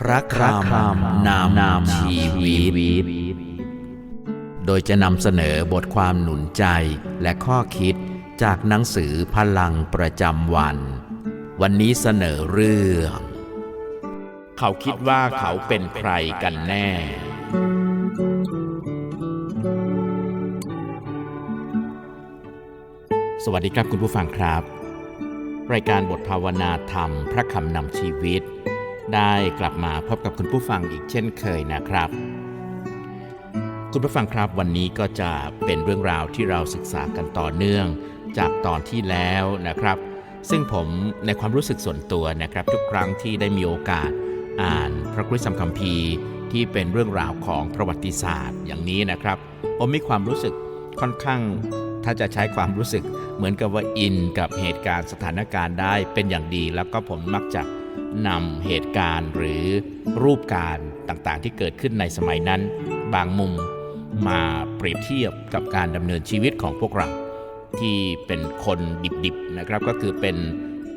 พระคำนามนามชีวิต โดยจะนำเสนอบทความหนุนใจและข้อคิดจากหนังสือพลังประจำวัน วันนี้เสนอเรื่อง เขาคิดว่าเขาเป็นใครกันแน่ สวัสดีครับคุณผู้ฟังครับ รายการบทภาวนาธรรม พระคำนำชีวิต ได้กลับมาพบกับคุณผู้ฟังอีกเช่นเคยนะครับ คุณผู้ฟังครับวันนี้ก็จะเป็นเรื่องราวที่เราศึกษากันต่อเนื่องจากตอนที่แล้วนะครับ ซึ่งผมในความรู้สึกส่วนตัวนะครับ ทุกครั้งที่ได้มีโอกาสอ่านพระคริสตคัมภีร์ที่เป็นเรื่องราวของประวัติศาสตร์อย่างนี้นะครับ ผมมีความรู้สึกค่อนข้างถ้าจะใช้ความรู้สึกเหมือนกับว่าอินกับเหตุการณ์สถานการณ์ได้เป็นอย่างดี แล้วก็ผมมักจะ นำเหตุการณ์หรือรูปการต่างๆ ที่เกิดขึ้นในสมัยนั้น บางมุมมาเปรียบเทียบกับการดำเนินชีวิตของพวกเรา ที่เป็นคนดิบๆนะครับก็คือเป็น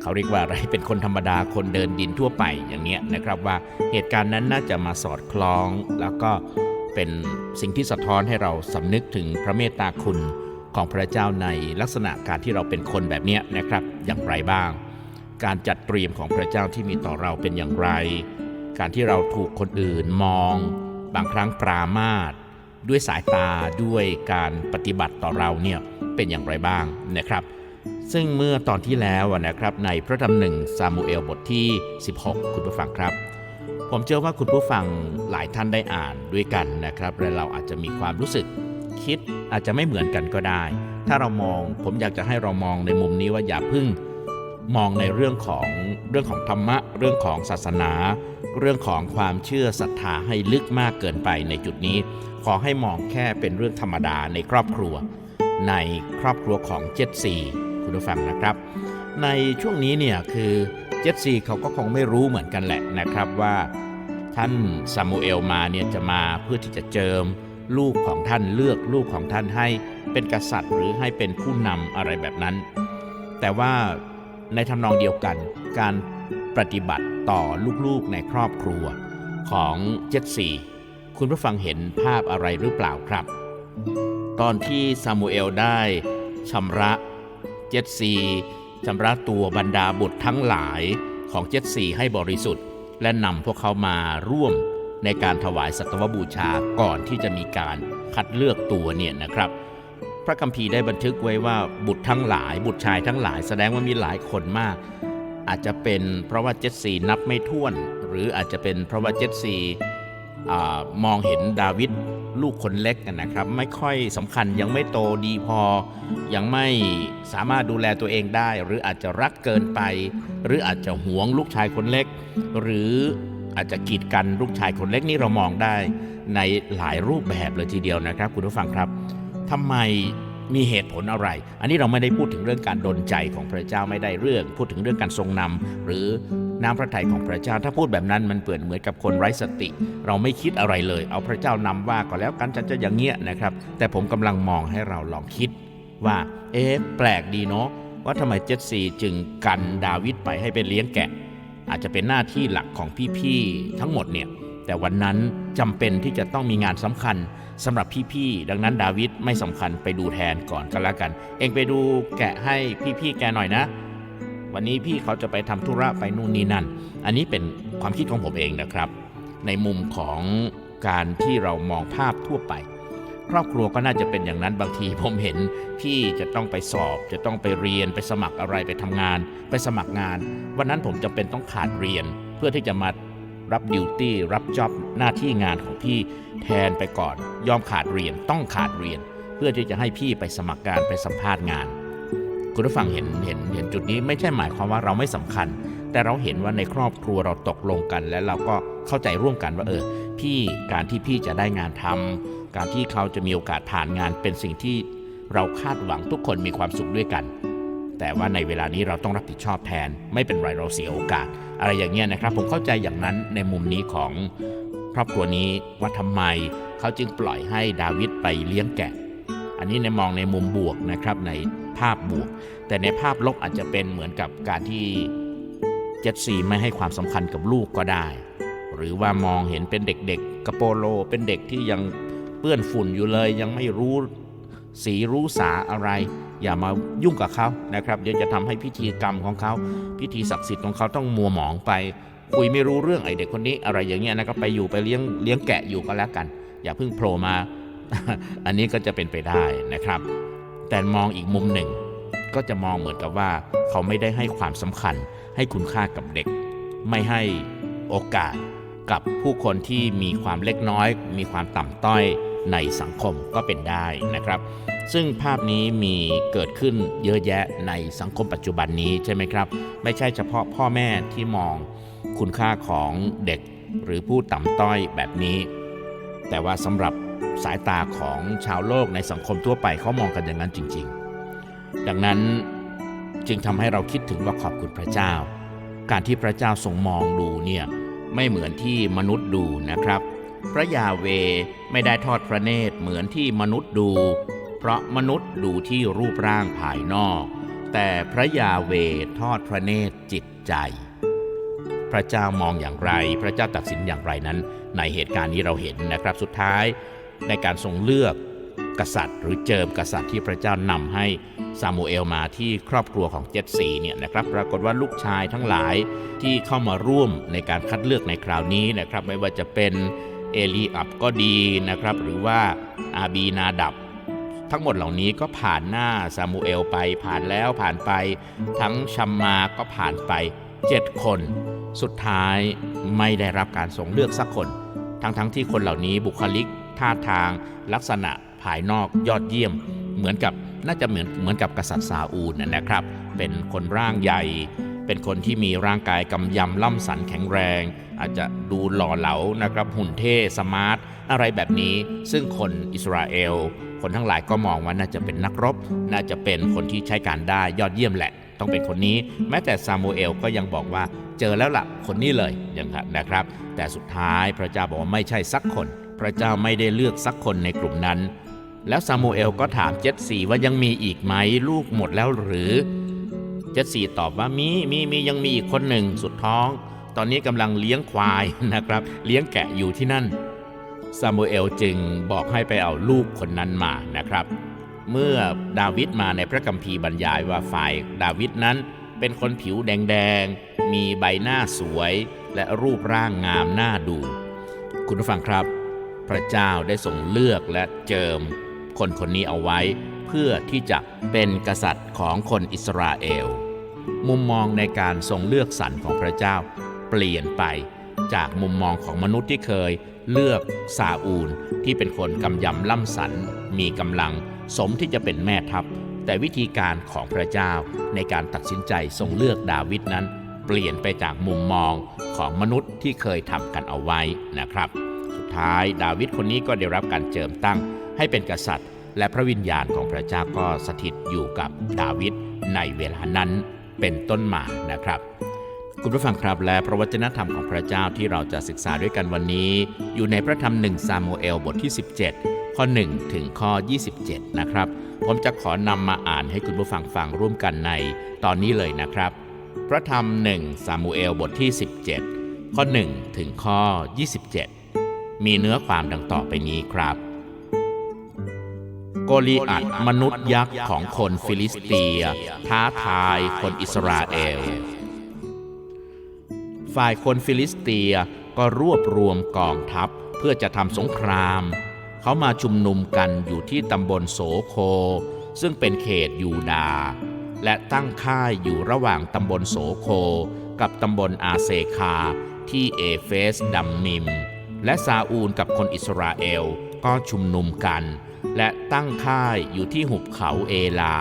เขาเรียกว่าอะไรเป็นคนธรรมดาคนเดินดินทั่วไปอย่างเนี้ยนะครับว่าเหตุการณ์นั้นน่าจะมาสอดคล้อง แล้วก็เป็นสิ่งที่สะท้อนให้เราสำนึกถึงพระเมตตาคุณของพระเจ้าในลักษณะการที่เราเป็นคนแบบเนี้ยนะครับอย่างไรบ้าง การจัดเตรียมของพระเจ้าที่มีต่อเราเป็นอย่างไร การที่เราถูกคนอื่นมอง บางครั้งปรามาสด้วยสายตาด้วยการปฏิบัติต่อเราเนี่ยเป็นอย่างไรบ้างนะครับ ซึ่งเมื่อตอนที่แล้วนะครับในพระธรรมหนึ่งซามูเอลบทที่ 16 คุณผู้ฟังครับ ผมเชื่อว่าคุณผู้ฟังหลายท่านได้อ่านด้วยกันนะครับและเราอาจจะมีความรู้สึกคิดอาจจะไม่เหมือนกันก็ได้ ถ้าเรามองผมอยากจะให้เรามองในมุมนี้ว่าอย่าพึ่ง มองในเรื่องของเรื่องของธรรมะ เรื่องของศาสนา เรื่องของความเชื่อศรัทธาให้ลึกมากเกินไปในจุดนี้ ขอให้มองแค่เป็นเรื่องธรรมดาในครอบครัว ในครอบครัวของเจ็ดซีคุณผู้ฟังนะครับ ในช่วงนี้เนี่ยคือเจ็ดซีเขาก็คงไม่รู้เหมือนกันแหละนะครับว่า ท่านซามูเอลมาเนี่ยจะมาเพื่อที่จะเจิม ลูกของท่านเลือกลูกของท่านให้เป็นกษัตริย์หรือให้เป็นผู้นำอะไรแบบนั้น แต่ว่า ในทำนองเดียวกัน การปฏิบัติต่อลูกๆในครอบครัวของเจดซีคุณผู้ฟังเห็นภาพอะไรหรือเปล่าครับ ตอนที่ซามูเอลได้ชำระเจดซีชำระตัวบรรดาบุตรทั้งหลายของเจดซีให้บริสุทธิ์ และนำพวกเขามาร่วมในการถวายสัตวบูชาก่อนที่จะมีการคัดเลือกตัวเนี่ยนะครับ พระคัมภีร์ได้บันทึกไว้ว่าบุตรทั้งหลาย บุตรชายทั้งหลาย แสดงว่ามีหลายคนมาก อาจจะเป็นเพราะว่าเจดซีนับไม่ถ้วน หรืออาจจะเป็นเพราะว่าเจดซีมองเห็นดาวิดลูกคนเล็กนนะครับ ไม่ค่อยสำคัญยังไม่โตดีพอ ยังไม่สามารถดูแลตัวเองได้ หรืออาจจะรักเกินไป หรืออาจจะหวงลูกชายคนเล็ก หรืออาจจะกีดกันลูกชายคนเล็กนี่เรามองได้ในหลายรูปแบบเลยทีเดียวนะครับ คุณผู้ฟังครับ ทำไมมีเหตุผลอะไร อันนี้เราไม่ได้พูดถึงเรื่องการดลใจของพระเจ้าไม่ได้เรื่อง พูดถึงเรื่องการทรงนำหรือน้ำพระทัยของพระเจ้า ถ้าพูดแบบนั้นมันเปิดเหมือนกับคนไร้สติ เราไม่คิดอะไรเลย เอาพระเจ้านำว่าก็แล้วกันฉันจะอย่างเงี้ยนะครับ แต่ผมกำลังมองให้เราลองคิดว่า เอ๊ะแปลกดีเนาะว่าทำไมเจดซีจึงกันดาวิดไปให้ไปเลี้ยงแกะ อาจจะเป็นหน้าที่หลักของพี่ๆทั้งหมดเนี่ย แต่วันนั้นจำเป็นที่จะต้องมีงานสำคัญสำหรับพี่ๆ ดังนั้นดาวิดไม่สำคัญไปดูแทนก่อนก็แล้วกัน เองไปดูแกะให้พี่ๆ แกหน่อยนะ วันนี้พี่เขาจะไปทำธุระไปนู่นนี่นั่น อันนี้เป็นความคิดของผมเองนะครับ ในมุมของการที่เรามองภาพทั่วไป ครอบครัวก็น่าจะเป็นอย่างนั้นบางทีผมเห็นพี่จะต้องไปสอบ จะต้องไปเรียนไปสมัครอะไรไปทำงาน ไปสมัครงาน วันนั้นผมจำเป็นต้องขาดเรียนเพื่อที่จะมา รับดิวตี้รับจ็อบหน้าที่งานของพี่แทนไปก่อน ยอมขาดเรียนต้องขาดเรียน เพื่อที่จะให้พี่ไปสมัครการไปสัมภาษณ์งาน คุณผู้ฟังเห็นเห็นเห็นจุดนี้ไม่ใช่หมายความว่าเราไม่สำคัญ แต่เราเห็นว่าในครอบครัวเราตกลงกัน และเราก็เข้าใจร่วมกันว่าเออพี่การที่พี่จะได้งานทำการที่เขาจะมีโอกาสผ่านงานเป็นสิ่งที่เราคาดหวังทุกคนมีความสุขด้วยกัน แต่ว่าในเวลานี้เราต้องรับผิดชอบแทน ไม่เป็นไรเราเสียโอกาส อะไรอย่างเงี้ยนะครับ ผมเข้าใจอย่างนั้นในมุมนี้ของครอบครัวนี้ว่าทำไมเขาจึงปล่อยให้ดาวิดไปเลี้ยงแกะ อันนี้ในมองในมุมบวกนะครับในภาพบวก แต่ในภาพลบอาจจะเป็นเหมือนกับการที่เจ็ดสีไม่ให้ความสำคัญกับลูกก็ได้ หรือว่ามองเห็นเป็นเด็กๆกระโปโล เป็นเด็กที่ยังเปื้อนฝุ่นอยู่เลยยังไม่รู้สีรู้สาอะไร อย่ามายุ่งกับเขานะครับเดี๋ยวจะทำให้พิธีกรรมของเขาพิธีศักดิ์สิทธิ์ของเขาต้องมัวหมองไป คุยไม่รู้เรื่องไอเด็กคนนี้อะไรอย่างเงี้ยนะครับไปอยู่ไปเลี้ยงเลี้ยงแกะอยู่ก็แล้วกัน อย่าเพิ่งโผล่มา อันนี้ก็จะเป็นไปได้นะครับ แต่มองอีกมุมหนึ่ง ก็จะมองเหมือนกับว่าเขาไม่ได้ให้ความสำคัญ ให้คุณค่ากับเด็ก ไม่ให้โอกาสกับผู้คนที่มีความเล็กน้อย มีความต่ำต้อยในสังคมก็เป็นได้นะครับ ซึ่งภาพนี้มีเกิดขึ้นเยอะแยะในสังคมปัจจุบันนี้ใช่ไหมครับ ไม่ใช่เฉพาะพ่อแม่ที่มองคุณค่าของเด็กหรือผู้ต่ำต้อยแบบนี้ แต่ว่าสำหรับสายตาของชาวโลกในสังคมทั่วไปเขามองกันอย่างนั้นจริง ๆ ดังนั้นจึงทำให้เราคิดถึงว่าขอบคุณพระเจ้า การที่พระเจ้าทรงมองดูเนี่ยไม่เหมือนที่มนุษย์ดูนะครับ พระยาเวไม่ได้ทอดพระเนตรเหมือนที่มนุษย์ดู เพราะมนุษย์ดูที่รูปร่างภายนอก แต่พระยาเวทอดพระเนตรจิตใจ พระเจ้ามองอย่างไร พระเจ้าตัดสินอย่างไรนั้น ในเหตุการณ์นี้เราเห็นนะครับสุดท้าย ในการทรงเลือกกษัตริย์ หรือเจิมกษัตริย์ที่พระเจ้านำให้ซามูเอลมาที่ครอบครัวของเจ็ดสีเนี่ยนะครับปรากฏว่าลูกชายทั้งหลายที่เข้ามาร่วมในการคัดเลือกในคราวนี้นะครับ ไม่ว่าจะเป็นเอลีอับก็ดีนะครับ หรือว่าอาบีนาดับ ทั้งหมดเหล่านี้ก็ผ่านหน้าซามูเอลไป ผ่านแล้วผ่านไป ทั้งชัมมาก็ผ่านไป7คน สุดท้ายไม่ได้รับการส่งเลือกสักคน ทั้งๆทที่คนเหล่านี้บุคลิกท่าทาง ลักษณะภายนอกยอดเยี่ยม เหมือนกับน่าจะเหมือนเหมือนกับกษัตริย์ซาอูลนะนะครับ เป็นคนร่างใหญ่ เป็นคนที่มีร่างกายกำยำล่ำสันแข็งแรง อาจจะดูหล่อเหลานะครับหุ่นเท่สมาร์ทอะไรแบบนี้ ซึ่งคนอิสราเอล คนทั้งหลายก็มองว่าน่าจะเป็นนักรบ น่าจะเป็นคนที่ใช้การได้ยอดเยี่ยมแหละ ต้องเป็นคนนี้ แม้แต่ซามูเอลก็ยังบอกว่าเจอแล้วล่ะคนนี้เลยอย่างนะครับ แต่สุดท้ายพระเจ้าบอกว่าไม่ใช่สักคน พระเจ้าไม่ได้เลือกสักคนในกลุ่มนั้น แล้วซามูเอลก็ถามเจ็ดสีว่ายังมีอีกไหมลูกหมดแล้วหรือเจ็ดสีตอบว่ามีมีมียังมีอีกคนหนึ่งสุดท้อง ตอนนี้กำลังเลี้ยงควายนะครับ เลี้ยงแกะอยู่ที่นั่น ซามูเอลจึงบอกให้ไปเอาลูกคนนั้นมานะครับ เมื่อดาวิดมาในพระคัมภีร์บรรยายว่าฝ่ายดาวิดนั้นเป็นคนผิวแดงๆ มีใบหน้าสวย และรูปร่างงามน่าดู คุณผู้ฟังครับ พระเจ้าได้ทรงเลือกและเจิม คนคนนี้เอาไว้ เพื่อที่จะเป็นกษัตริย์ของคนอิสราเอล มุมมองในการทรงเลือกสรรของพระเจ้า เปลี่ยนไปจากมุมมองของมนุษย์ที่เคย เลือกซาอูลที่เป็นคนกำยำล่ำสัน มีกำลังสมที่จะเป็นแม่ทัพ แต่วิธีการของพระเจ้าในการตัดสินใจทรงเลือกดาวิดนั้น เปลี่ยนไปจากมุมมองของมนุษย์ที่เคยทำกันเอาไว้นะครับ สุดท้ายดาวิดคนนี้ก็ได้รับการเจิมตั้งให้เป็นกษัตริย์ และพระวิญญาณของพระเจ้าก็สถิตอยู่กับดาวิดในเวลานั้นเป็นต้นมานะครับ คุณผู้ฟังครับและพระวจนะธรรมของพระเจ้าที่เราจะศึกษาด้วยกันวันนี้ อยู่ในพระธรรมหนึ่งซามูเอลบทที่ 17 ข้อ 1 ถึงข้อ 27 นะครับ ผมจะขอนำมาอ่านให้คุณผู้ฟังฟังร่วมกันในตอนนี้เลยนะครับ พระธรรมหนึ่งซามูเอลบทที่ 17 ข้อ 1 ถึงข้อ 27 มีเนื้อความดังต่อไปนี้ครับ โกลีอัดมนุษย์ยักษ์ของคนฟิลิสเตีย ท้าทายคนอิสราเอล ฝ่ายคนฟิลิสเตียก็รวบรวมกองทัพเพื่อจะทำสงคราม เขามาชุมนุมกันอยู่ที่ตำบลโสโค ซึ่งเป็นเขตยูดาห์และตั้งค่ายอยู่ระหว่างตำบลโสโค กับตำบลอาเซคา ที่เอเฟสดัมมิม และซาอูลกับคนอิสราเอลก็ชุมนุมกัน และตั้งค่ายอยู่ที่หุบเขาเอลา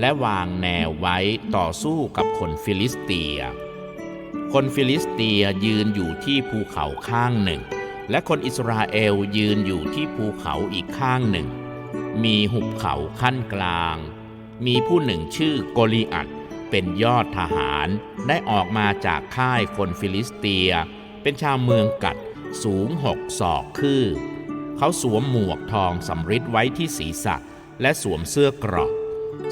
และวางแนวไว้ต่อสู้กับคนฟิลิสเตีย คนฟิลิสเตียยืนอยู่ที่ภูเขาข้างหนึ่ง และคนอิสราเอลยืนอยู่ที่ภูเขาอีกข้างหนึ่ง มีหุบเขาขั้นกลาง มีผู้หนึ่งชื่อโกลิอัตเป็นยอดทหารได้ออกมาจากค่ายคนฟิลิสเตีย เป็นชาวเมืองกัดสูงหกศอกคืบเขาสวมหมวกทองสำริดไว้ที่ศีรษะ และสวมเสื้อเกราะ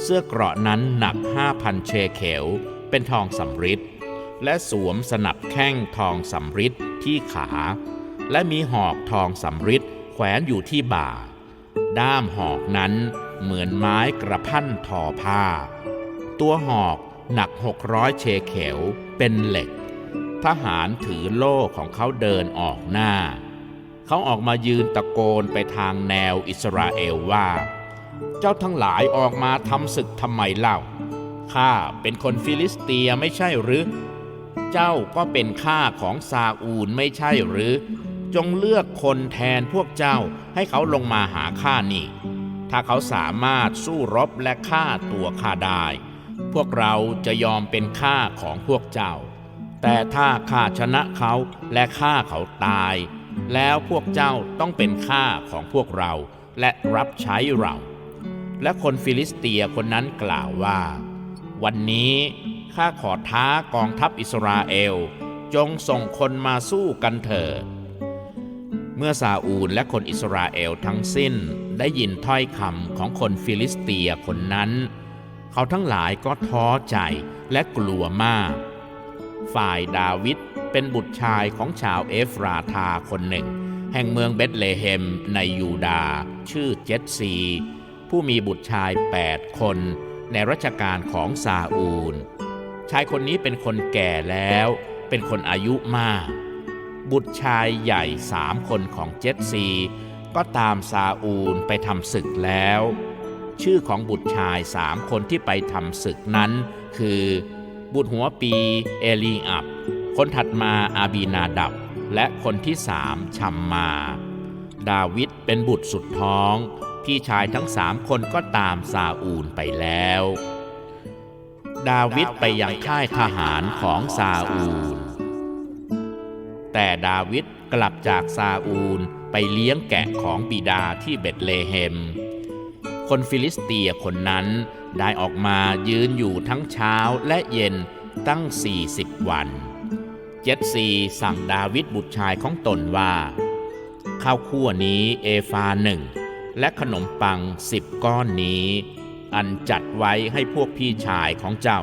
เสื้อเกราะนั้นหนัก5,000เชเขลเป็นทองสำริด และสวมสนับแข้งทองสำริดที่ขา และมีหอกทองสำริดแขวนอยู่ที่บ่า ด้ามหอกนั้นเหมือนไม้กระพันทอผ้า ตัวหอกหนัก600เชเขลเป็นเหล็ก ทหารถือโล่ของเขาเดินออกหน้า เขาออกมายืนตะโกนไปทางแนวอิสราเอลว่า เจ้าทั้งหลายออกมาทำศึกทำไมเล่า ข้าเป็นคนฟิลิสเตียไม่ใช่หรือ เจ้าก็เป็นข้าของซาอูลไม่ใช่หรือ จงเลือกคนแทนพวกเจ้าให้เขาลงมาหาข้านี่ ถ้าเขาสามารถสู้รบและฆ่าตัวข้าได้ พวกเราจะยอมเป็นข้าของพวกเจ้า แต่ถ้าข้าชนะเขาและฆ่าเขาตาย แล้วพวกเจ้าต้องเป็นข้าของพวกเราและรับใช้เรา และคนฟิลิสเตียคนนั้นกล่าวว่า วันนี้ ข้าขอท้ากองทัพอิสราเอล จงส่งคนมาสู้กันเถิด เมื่อซาอูลและคนอิสราเอลทั้งสิ้นได้ยินถ้อยคำของคนฟิลิสเตียคนนั้น เขาทั้งหลายก็ท้อใจและกลัวมาก ฝ่ายดาวิดเป็นบุตรชายของชาวเอฟราธาคนหนึ่ง แห่งเมืองเบธเลเฮมในยูดาห์ชื่อเจตซี ผู้มีบุตรชาย 8 คน ในรัชกาลของซาอูล ชายคนนี้เป็นคนแก่แล้ว เป็นคนอายุมาก บุตรชายใหญ่สามคนของเจตซี ก็ตามซาอูลไปทำศึกแล้ว ชื่อของบุตรชายสามคนที่ไปทำศึกนั้น คือ บุตรหัวปีเอลีอับ คนถัดมาอาบีนาดับ และคนที่สามชัมมา ดาวิดเป็นบุตรสุดท้อง พี่ชายทั้งสามคนก็ตามซาอูลไปแล้ว ดาวิดไปยังค่ายทหารของซาอูล แต่ดาวิดกลับจากซาอูลไปเลี้ยงแกะของบิดาที่เบตเลเฮม คนฟิลิสเตียคนนั้นได้ออกมายืนอยู่ทั้งเช้าและเย็นตั้ง 40 วัน เจ็ดซีสั่งดาวิดบุตรชายของตนว่า ข้าวคั่วนี้เอฟาหนึ่งและขนมปังสิบก้อนนี้ อันจัดไว้ให้พวกพี่ชายของเจ้า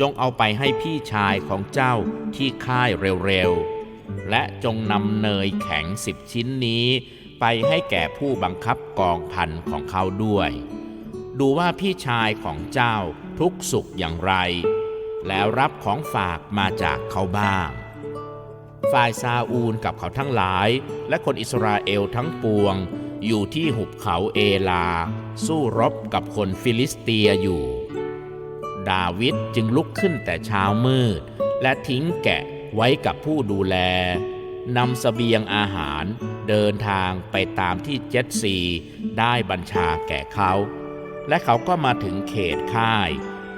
จงเอาไปให้พี่ชายของเจ้าที่ค่ายเร็วๆ และจงนำเนยแข็งสิบชิ้นนี้ ไปให้แก่ผู้บังคับกองพันของเขาด้วย ดูว่าพี่ชายของเจ้าทุกสุขอย่างไร แล้วรับของฝากมาจากเขาบ้าง ฝ่ายซาอูลกับเขาทั้งหลาย และคนอิสราเอลทั้งปวง อยู่ที่หุบเขาเอลา สู้รบกับคนฟิลิสเตียอยู่ ดาวิดจึงลุกขึ้นแต่เช้ามืด และทิ้งแกะไว้กับผู้ดูแลนำสเสบียงอาหารเดินทางไปตามที่เจ็ดซีได้บัญชาแก่เขา และเขาก็มาถึงเขตค่าย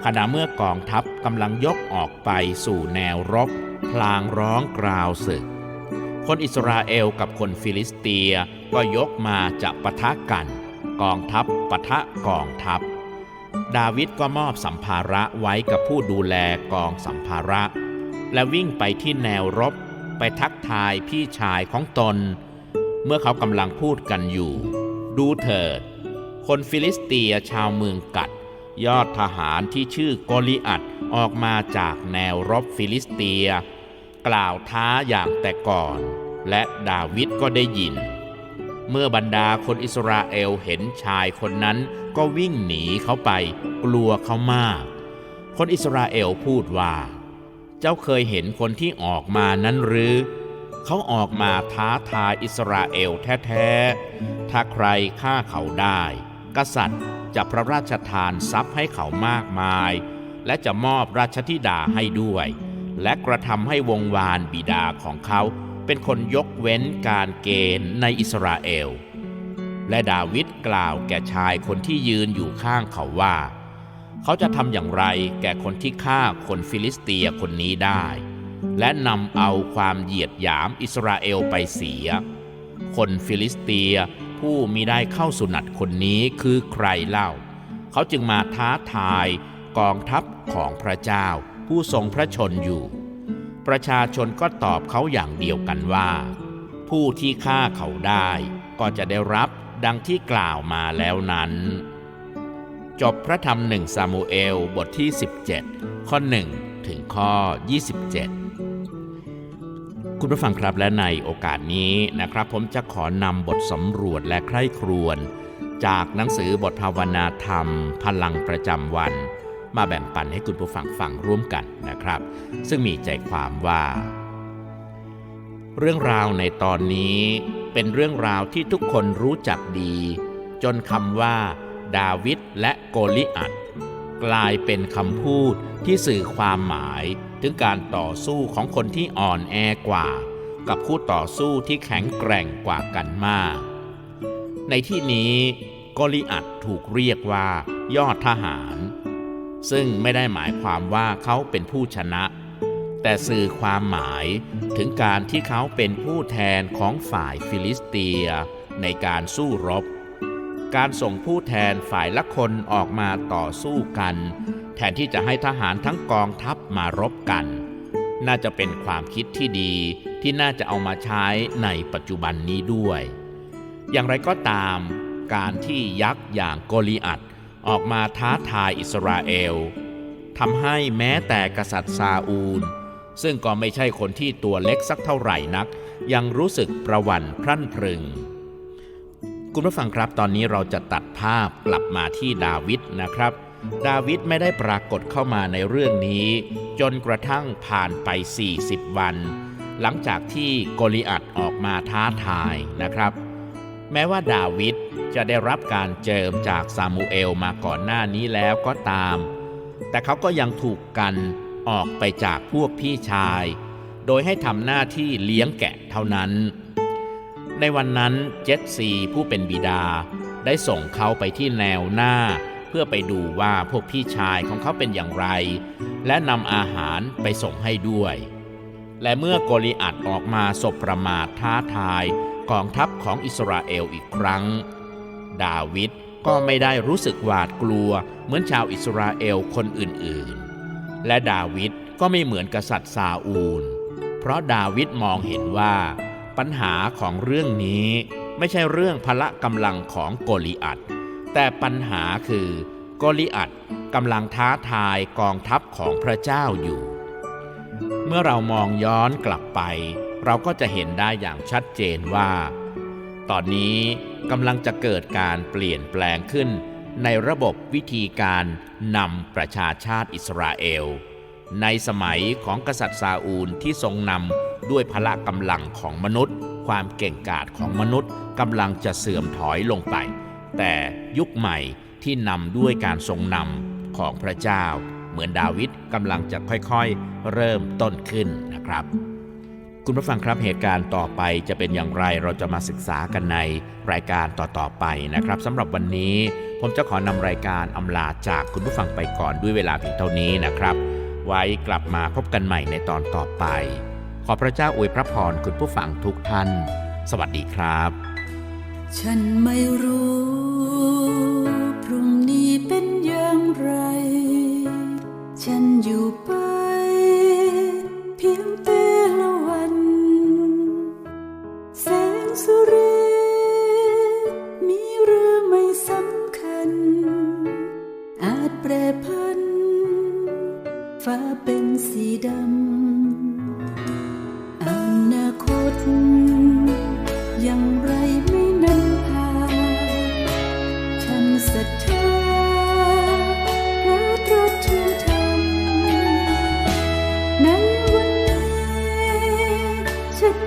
ขณะเมื่อกองทัพกำลังยกออกไปสู่แนวรบ พลางร้องกราวศึก คนอิสราเอลกับคนฟิลิสเตียก็ยกมาจะปะทะกัน กองทัพปะทะกองทัพ ดาวิดก็มอบสัมภาระไว้กับผู้ดูแลกองสัมภาระ และวิ่งไปที่แนวรบ ไปทักทายพี่ชายของตน เมื่อเขากำลังพูดกันอยู่ ดูเถิด คนฟิลิสเตียชาวเมืองกัด ยอดทหารที่ชื่อโกลิอัตออกมาจากแนวรบฟิลิสเตีย กล่าวท้าอย่างแต่ก่อน และดาวิดก็ได้ยิน เมื่อบรรดาคนอิสราเอลเห็นชายคนนั้นก็วิ่งหนีเขาไปกลัวเขามาก คนอิสราเอลพูดว่า เจ้าเคยเห็นคนที่ออกมานั้นหรือ เขาออกมาท้าทายอิสราเอลแท้ๆ ถ้าใครฆ่าเขาได้ กษัตริย์จะพระราชทานทรัพย์ให้เขามากมาย และจะมอบราชธิดาให้ด้วย และกระทำให้วงวานบิดาของเขา เป็นคนยกเว้นการเกณฑ์ในอิสราเอล และดาวิดกล่าวแก่ชายคนที่ยืนอยู่ข้างเขาว่า เขาจะทำอย่างไรแก่คนที่ฆ่าคนฟิลิสเตียคนนี้ได้ และนำเอาความเหยียดหยามอิสราเอลไปเสีย คนฟิลิสเตียผู้มิได้เข้าสุนัตคนนี้คือใครเล่า เขาจึงมาท้าทายกองทัพของพระเจ้า ผู้ทรงพระชนอยู่ ประชาชนก็ตอบเขาอย่างเดียวกันว่า ผู้ที่ฆ่าเขาได้ก็จะได้รับดังที่กล่าวมาแล้วนั้น จบพระธรรมหนึ่งซามูเอลบทที่ 17 ข้อ 1 ถึงข้อ 27 คุณผู้ฟังครับและในโอกาสนี้นะครับ ผมจะขอนำบทสำรวจและใคร่ครวญจากหนังสือบทภาวนาธรรม พลังประจำวัน มาแบ่งปันให้คุณผู้ฟังฟังร่วมกันนะครับ ซึ่งมีใจความว่า เรื่องราวในตอนนี้เป็นเรื่องราวที่ทุกคนรู้จักดี จนคำว่า ดาวิดและโกลิอัตกลายเป็นคำพูดที่สื่อความหมายถึงการต่อสู้ของคนที่อ่อนแอกว่า กับคู่ต่อสู้ที่แข็งแกร่งกว่ากันมาก ในที่นี้โกลิอัตถูกเรียกว่ายอดทหาร ซึ่งไม่ได้หมายความว่าเขาเป็นผู้ชนะ แต่สื่อความหมายถึงการที่เขาเป็นผู้แทนของฝ่ายฟิลิสเตีย ในการสู้รบ การส่งผู้แทนฝ่ายละคนออกมาต่อสู้กัน แทนที่จะให้ทหารทั้งกองทัพมารบกัน น่าจะเป็นความคิดที่ดีที่น่าจะเอามาใช้ในปัจจุบันนี้ด้วย อย่างไรก็ตาม การที่ยักษ์อย่างโกลิอัต ออกมาท้าทายอิสราเอลทำให้แม้แต่กษัตริย์ซาอูล ซึ่งก็ไม่ใช่คนที่ตัวเล็กสักเท่าไหร่นัก ยังรู้สึกประวันพรั่นพรึง คุณผู้ฟังครับตอนนี้เราจะตัดภาพกลับมาที่ดาวิดนะครับ ดาวิดไม่ได้ปรากฏเข้ามาในเรื่องนี้ จนกระทั่งผ่านไป 40 วัน หลังจากที่โกลิอัตออกมาท้าทายนะครับ แม้ว่าดาวิดจะได้รับการเจิมจากซามูเอลมาก่อนหน้านี้แล้วก็ตาม แต่เขาก็ยังถูกกันออกไปจากพวกพี่ชาย โดยให้ทำหน้าที่เลี้ยงแกะเท่านั้น ในวันนั้นเจสซีผู้เป็นบิดาได้ส่งเขาไปที่แนวหน้า เพื่อไปดูว่าพวกพี่ชายของเขาเป็นอย่างไร และนำอาหารไปส่งให้ด้วย และเมื่อโกลิอัตออกมาสบประมาทท้าทาย กองทัพของอิสราเอลอีกครั้ง ดาวิดก็ไม่ได้รู้สึกหวาดกลัวเหมือนชาวอิสราเอลคนอื่นๆ และดาวิดก็ไม่เหมือนกษัตริย์ซาอูล เพราะดาวิดมองเห็นว่า ปัญหาของเรื่องนี้ไม่ใช่เรื่องพละกำลังของโกลิอัตแต่ปัญหาคือโกลิอัตกำลังท้าทายกองทัพของพระเจ้าอยู่ เมื่อเรามองย้อนกลับไป เราก็จะเห็นได้อย่างชัดเจนว่า ตอนนี้กำลังจะเกิดการเปลี่ยนแปลงขึ้น ในระบบวิธีการนำประชาชาติอิสราเอล ในสมัยของกษัตริย์ซาอูลที่ทรงนำด้วยพละกำลังของมนุษย์ ความเก่งกาจของมนุษย์กำลังจะเสื่อมถอยลงไป แต่ยุคใหม่ที่นำด้วยการทรงนำของพระเจ้า เหมือนดาวิดกำลังจะค่อยๆ เริ่มต้นขึ้นนะครับ คุณผู้ฟังครับเหตุการณ์ต่อไปจะเป็นอย่างไรเราจะมาศึกษากันในรายการต่อๆไปนะครับสำหรับวันนี้ ผมจะขอนำรายการอำลาจากคุณผู้ฟังไปก่อนด้วยเวลาเพียงเท่านี้นะครับ ไว้กลับมาพบกันใหม่ในตอนต่อไป ขอพระเจ้าอวยพระพรคุณผู้ฟังทุกท่าน สวัสดีครับ ฉันไม่รู้พรุ่งนี้เป็นอย่างไร ฉันอยู่ไปเสุริมีหรือไม่สำคัญ อาจแปรพันฟ้าเป็นสีดำอนาคตย่างไรไม่นำพาฉันศรัทธาพระตรัสทูธรรมในวันนี้ฉัน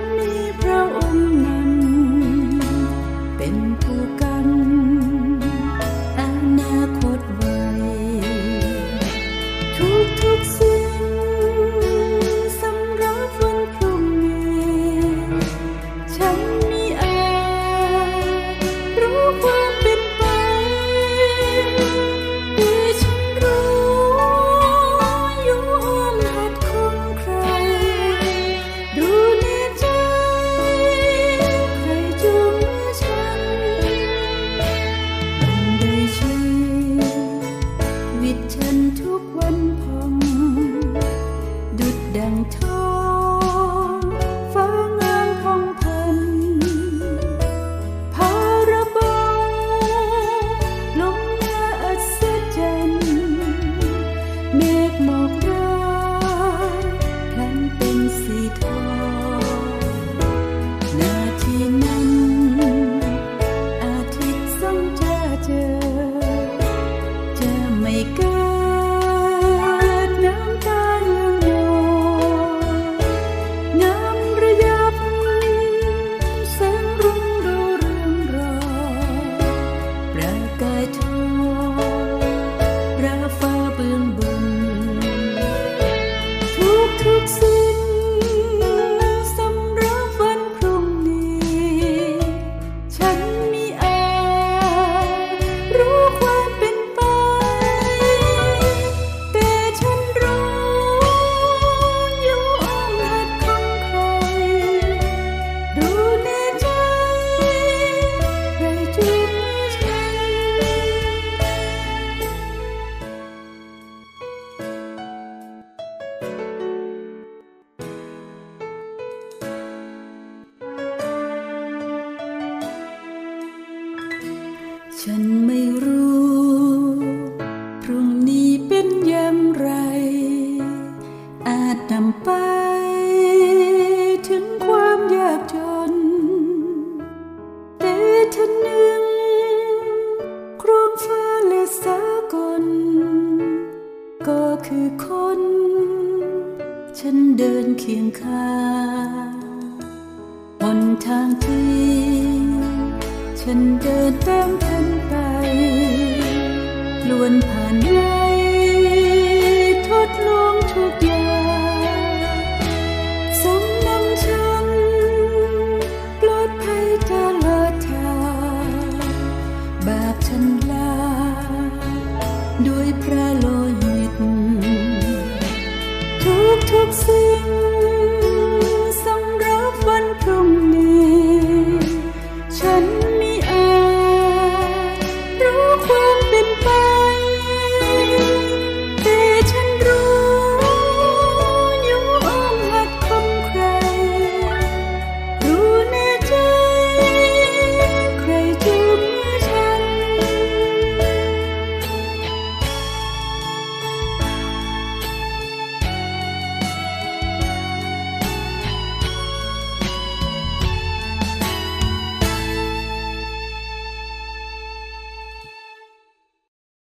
ทุกสิ่ง ด้ว